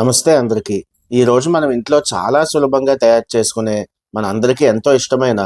నమస్తే అందరికీ. ఈరోజు మనం ఇంట్లో చాలా సులభంగా తయారు చేసుకునే మన అందరికీ ఎంతో ఇష్టమైన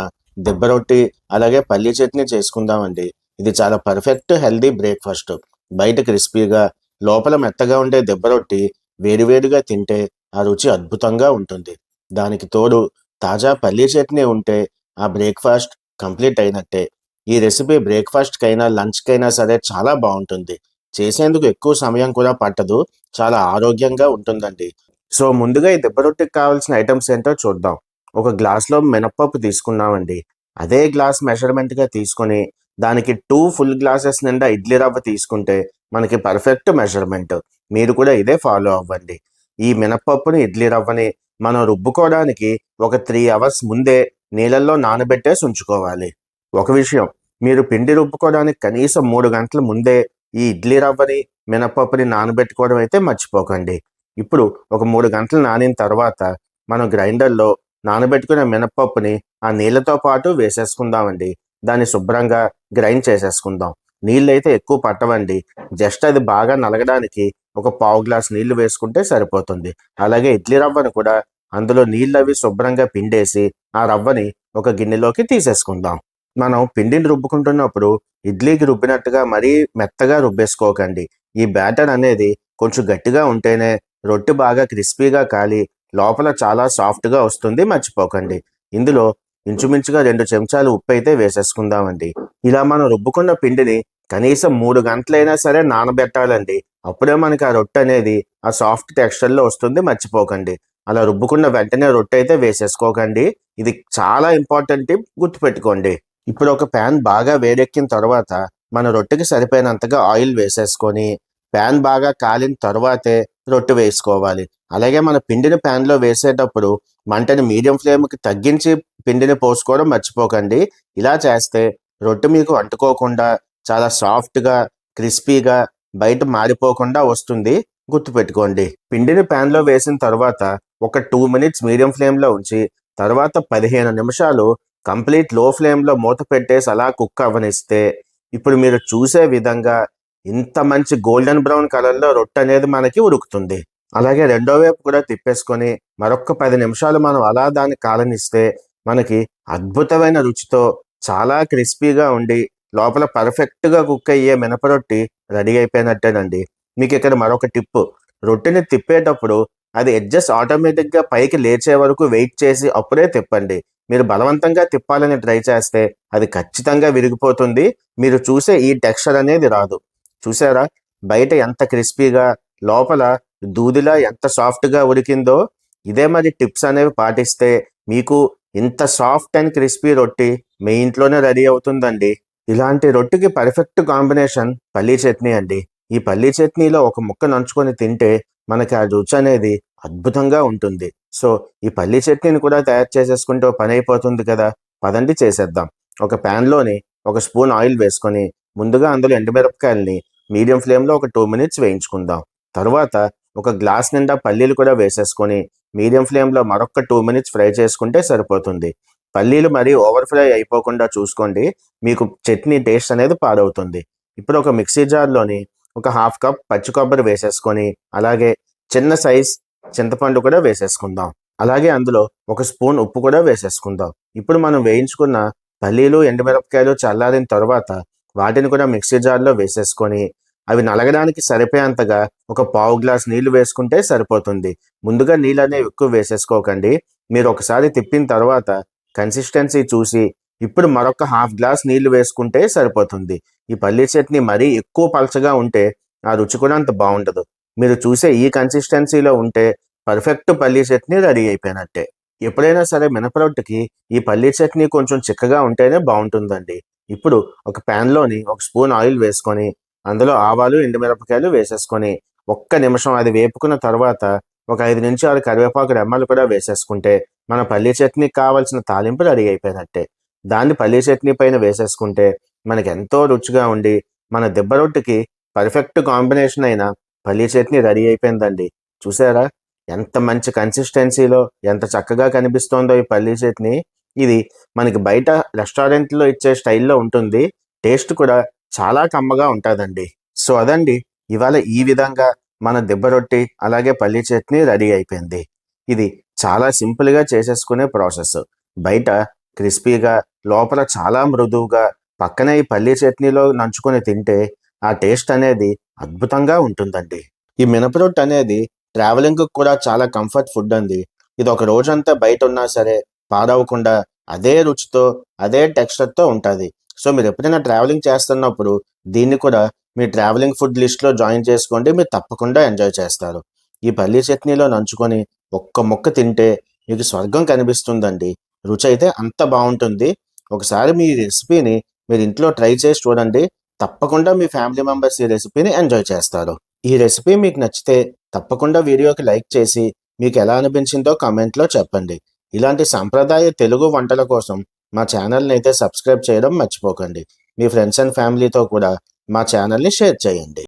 దెబ్బ రొట్టి అలాగే పల్లి చట్నీ చేసుకుందామండి. ఇది చాలా పర్ఫెక్ట్ హెల్దీ బ్రేక్ఫాస్ట్ బయట క్రిస్పీగా లోపల మెత్తగా ఉండే దెబ్బ రొట్టి వేడివేడిగా తింటే ఆ రుచి అద్భుతంగా ఉంటుంది. దానికి తోడు తాజా పల్లి చట్నీ ఉంటే ఆ బ్రేక్ఫాస్ట్ కంప్లీట్ అయినట్టే. ఈ రెసిపీ బ్రేక్ఫాస్ట్కైనా లంచ్కైనా సరే చాలా బాగుంటుంది. చేసేందుకు ఎక్కువ సమయం కూడా పట్టదు. చాలా ఆరోగ్యంగా ఉంటుందండి. సో ముందుగా ఈ దెబ్బ రొట్టెకి కావాల్సిన ఐటమ్స్ ఏంటో చూద్దాం. ఒక గ్లాస్లో మినప్పప్పు తీసుకున్నామండి. అదే గ్లాస్ మెజర్మెంట్గా తీసుకొని దానికి టూ ఫుల్ గ్లాసెస్ నిండా ఇడ్లీ రవ్వ తీసుకుంటే మనకి పర్ఫెక్ట్ మెజర్మెంట్ మీరు కూడా ఇదే ఫాలో అవ్వండి. ఈ మినప్పప్పుని ఇడ్లీ రవ్వని మనం రుబ్బుకోవడానికి ఒక త్రీ అవర్స్ ముందే నీళ్ళల్లో నానబెట్టేసి ఉంచుకోవాలి. ఒక విషయం మీరు పిండి రుబ్బుకోవడానికి కనీసం మూడు గంటల ముందే ఈ ఇడ్లీ రవ్వని మినపప్పుని నానబెట్టుకోవడం అయితే మర్చిపోకండి. ఇప్పుడు ఒక మూడు గంటలు నానిన తర్వాత మనం గ్రైండర్లో నానబెట్టుకున్న మినపప్పుని ఆ నీళ్ళతో పాటు వేసేసుకుందామండి. దాన్ని శుభ్రంగా గ్రైండ్ చేసేసుకుందాం. నీళ్ళు అయితే ఎక్కువ పట్టవండి. జస్ట్ అది బాగా నలగడానికి ఒక పావు గ్లాస్ నీళ్ళు వేసుకుంటే సరిపోతుంది. అలాగే ఇడ్లీ రవ్వను కూడా అందులో నీళ్ళు అవి శుభ్రంగా పిండేసి ఆ రవ్వని ఒక గిన్నెలోకి తీసేసుకుందాం. మనం పిండిని రుబ్బుకుంటున్నప్పుడు ఇడ్లీకి రుబ్బినట్టుగా మరీ మెత్తగా రుబ్బేసుకోకండి. ఈ బ్యాటర్ అనేది కొంచెం గట్టిగా ఉంటేనే రొట్టె బాగా క్రిస్పీగా కాలి లోపల చాలా సాఫ్ట్గా వస్తుంది మర్చిపోకండి. ఇందులో ఇంచుమించుగా రెండు చెంచాలు ఉప్పు అయితే వేసేసుకుందామండి. ఇలా మనం రుబ్బుకున్న పిండిని కనీసం మూడు గంటలైనా సరే నానబెట్టాలండి. అప్పుడే మనకి ఆ రొట్టె అనేది ఆ సాఫ్ట్ టెక్స్చర్లో వస్తుంది మర్చిపోకండి. అలా రుబ్బుకున్న వెంటనే రొట్టె అయితే వేసేసుకోకండి. ఇది చాలా ఇంపార్టెంట్ టిప్ గుర్తుపెట్టుకోండి. ఇప్పుడు ఒక ప్యాన్ బాగా వేడెక్కిన తర్వాత మన రొట్టెకి సరిపోయినంతగా ఆయిల్ వేసేసుకొని ప్యాన్ బాగా కాలిన తర్వాతే రొట్టె వేసుకోవాలి. అలాగే మన పిండిని ప్యాన్లో వేసేటప్పుడు మంటని మీడియం ఫ్లేమ్కి తగ్గించి పిండిని పోసుకోవడం మర్చిపోకండి. ఇలా చేస్తే రొట్టె మీకు అంటుకోకుండా చాలా సాఫ్ట్గా క్రిస్పీగా బయట మారిపోకుండా వస్తుంది. గుర్తుపెట్టుకోండి పిండిని ప్యాన్లో వేసిన తర్వాత ఒక టూ మినిట్స్ మీడియం ఫ్లేమ్లో ఉంచి తర్వాత పదిహేను నిమిషాలు కంప్లీట్లో ఫ్లేమ్లో మూత పెట్టేసి అలా కుక్ అవనిస్తే ఇప్పుడు మీరు చూసే విధంగా ఇంత మంచి గోల్డెన్ బ్రౌన్ కలర్లో రొట్టె అనేది మనకి ఉడుకుతుంది అలాగే రెండో వైపు కూడా తిప్పేసుకొని మరొక పది నిమిషాలు మనం అలా దాన్ని కాలనిస్తే మనకి అద్భుతమైన రుచితో చాలా క్రిస్పీగా ఉండి లోపల పర్ఫెక్ట్గా కుక్ అయ్యే మినపరొట్టి రెడీ అయిపోయినట్టేనండి. మీకు ఇక్కడ మరొక టిప్పు. రొట్టెని తిప్పేటప్పుడు అది అడ్జస్ట్ ఆటోమేటిక్గా పైకి లేచే వరకు వెయిట్ చేసి అప్పుడే తిప్పండి. మీరు బలవంతంగా తిప్పాలని ట్రై చేస్తే అది ఖచ్చితంగా విరిగిపోతుంది. మీరు చూసే ఈ టెక్స్చర్ అనేది రాదు. చూసారా? బయట ఎంత క్రిస్పీగా లోపల దూదిలా ఎంత సాఫ్ట్గా ఉడికిందో ఇదే మరి టిప్స్ అనేవి పాటిస్తే మీకు ఇంత సాఫ్ట్ అండ్ క్రిస్పీ రొట్టి మీ ఇంట్లోనే రెడీ అవుతుందండి. ఇలాంటి రొట్టికి పర్ఫెక్ట్ కాంబినేషన్ పల్లీ చట్నీ అండి. ఈ పల్లీ చట్నీలో ఒక ముక్క నంచుకొని తింటే మనకి ఆ రుచి అనేది అద్భుతంగా ఉంటుంది. సో ఈ పల్లీ చట్నీని కూడా తయారు చేసేసుకుంటే పని అయిపోతుంది కదా. పదండి చేసేద్దాం. ఒక ప్యాన్లోని ఒక స్పూన్ ఆయిల్ వేసుకొని ముందుగా అందులో ఎండుమిరపకాయలని మీడియం ఫ్లేమ్లో ఒక టూ మినిట్స్ వేయించుకుందాం. తర్వాత ఒక గ్లాస్ నిండా పల్లీలు కూడా వేసేసుకొని మీడియం ఫ్లేమ్లో మరొక టూ మినిట్స్ ఫ్రై చేసుకుంటే సరిపోతుంది. పల్లీలు మరీ ఓవర్ ఫ్రై అయిపోకుండా చూసుకోండి. మీకు చట్నీ టేస్ట్ అనేది పాడవుతుంది. ఇప్పుడు ఒక మిక్సీ జార్లోని ఒక హాఫ్ కప్ పచ్చి కొబ్బరి వేసేసుకొని అలాగే చిన్న సైజ్ చింతపండు కూడా వేసేసుకుందాం. అలాగే అందులో ఒక స్పూన్ ఉప్పు కూడా వేసేసుకుందాం. ఇప్పుడు మనం వేయించుకున్న పల్లీలు ఎండుమిరపకాయలు చల్లారిన తర్వాత వాటిని కూడా మిక్సీ జార్లో వేసేసుకొని అవి నలగడానికి సరిపోయేంతగా ఒక పావు గ్లాస్ నీళ్ళు వేసుకుంటే సరిపోతుంది. ముందుగా నీళ్ళు అనేవి ఎక్కువ వేసేసుకోకండి. మీరు ఒకసారి తిప్పిన తర్వాత కన్సిస్టెన్సీ చూసి ఇప్పుడు మరొక హాఫ్ గ్లాస్ నీళ్ళు వేసుకుంటే సరిపోతుంది. ఈ పల్లీ చట్నీ మరీ ఎక్కువ పలచగా ఉంటే ఆ రుచి కూడా అంత బాగుండదు. మీరు చూసే ఈ కన్సిస్టెన్సీలో ఉంటే పర్ఫెక్ట్ పల్లీ చట్నీ రెడీ అయిపోయినట్టే. ఎప్పుడైనా సరే మినపరొట్టుకి ఈ పల్లీ చట్నీ కొంచెం చిక్కగా ఉంటేనే బాగుంటుందండి. ఇప్పుడు ఒక ప్యాన్లోని ఒక స్పూన్ ఆయిల్ వేసుకొని అందులో ఆవాలు ఎండుమిరపకాయలు వేసేసుకొని ఒక్క నిమిషం అది వేపుకున్న తర్వాత ఒక ఐదు నుంచి ఆరు కరివేపాకు రెమ్మలు కూడా వేసేసుకుంటే మన పల్లీ చట్నీకి కావాల్సిన తాలింపు రెడీ అయిపోయినట్టే. దాన్ని పల్లీ చట్నీ పైన వేసేసుకుంటే మనకి ఎంతో రుచిగా ఉండి మన దిబ్బరొట్టుకి పర్ఫెక్ట్ కాంబినేషన్ అయిన పల్లీ చట్నీ రెడీ అయిపోయిందండి. చూసారా? ఎంత మంచి కన్సిస్టెన్సీలో ఎంత చక్కగా కనిపిస్తోందో ఈ పల్లీ చట్నీ. ఇది మనకి బయట రెస్టారెంట్లో ఇచ్చే స్టైల్లో ఉంటుంది. టేస్ట్ కూడా చాలా కమ్మగా ఉంటుందండి. సో అదండి. ఇవాళ ఈ విధంగా మన దిబ్బ రొట్టి అలాగే పల్లి చట్నీ రెడీ అయిపోయింది. ఇది చాలా సింపుల్గా చేసేసుకునే ప్రాసెస్. బయట క్రిస్పీగా లోపల చాలా మృదువుగా పక్కనే ఈ పల్లి చట్నీలో నంచుకొని తింటే ఆ టేస్ట్ అనేది అద్భుతంగా ఉంటుందండి. ఈ మినపరొట్టు అనేది ట్రావెలింగ్కి కూడా చాలా కంఫర్ట్ ఫుడ్ అండి. ఇది ఒక రోజంతా బయట ఉన్నా సరే పాడవకుండా అదే రుచితో అదే టెక్స్చర్తో ఉంటుంది. సో మీరు ఎప్పుడైనా ట్రావెలింగ్ చేస్తున్నప్పుడు దీన్ని కూడా మీ ట్రావెలింగ్ ఫుడ్ లిస్ట్లో జాయిన్ చేసుకోండి. మీరు తప్పకుండా ఎంజాయ్ చేస్తారు. ఈ పల్లి చట్నీలో నంచుకొని ఒక్క ముక్క తింటే మీకు స్వర్గం కనిపిస్తుందండి. రుచి అయితే అంత బాగుంటుంది. ఒకసారి మీ రెసిపీని మీరు ఇంట్లో ట్రై చేసి చూడండి. తప్పకుండా మీ ఫ్యామిలీ మెంబర్స్ ఈ రెసిపీని ఎంజాయ్ చేస్తారు. ఈ రెసిపీ మీకు నచ్చితే తప్పకుండా వీడియోకి లైక్ చేసి మీకు ఎలా అనిపించిందో కామెంట్లో చెప్పండి. ఇలాంటి సాంప్రదాయ తెలుగు వంటల కోసం మా ఛానల్ని అయితే సబ్స్క్రైబ్ చేయడం మర్చిపోకండి. మీ ఫ్రెండ్స్ అండ్ ఫ్యామిలీతో కూడా మా ఛానల్ని షేర్ చేయండి.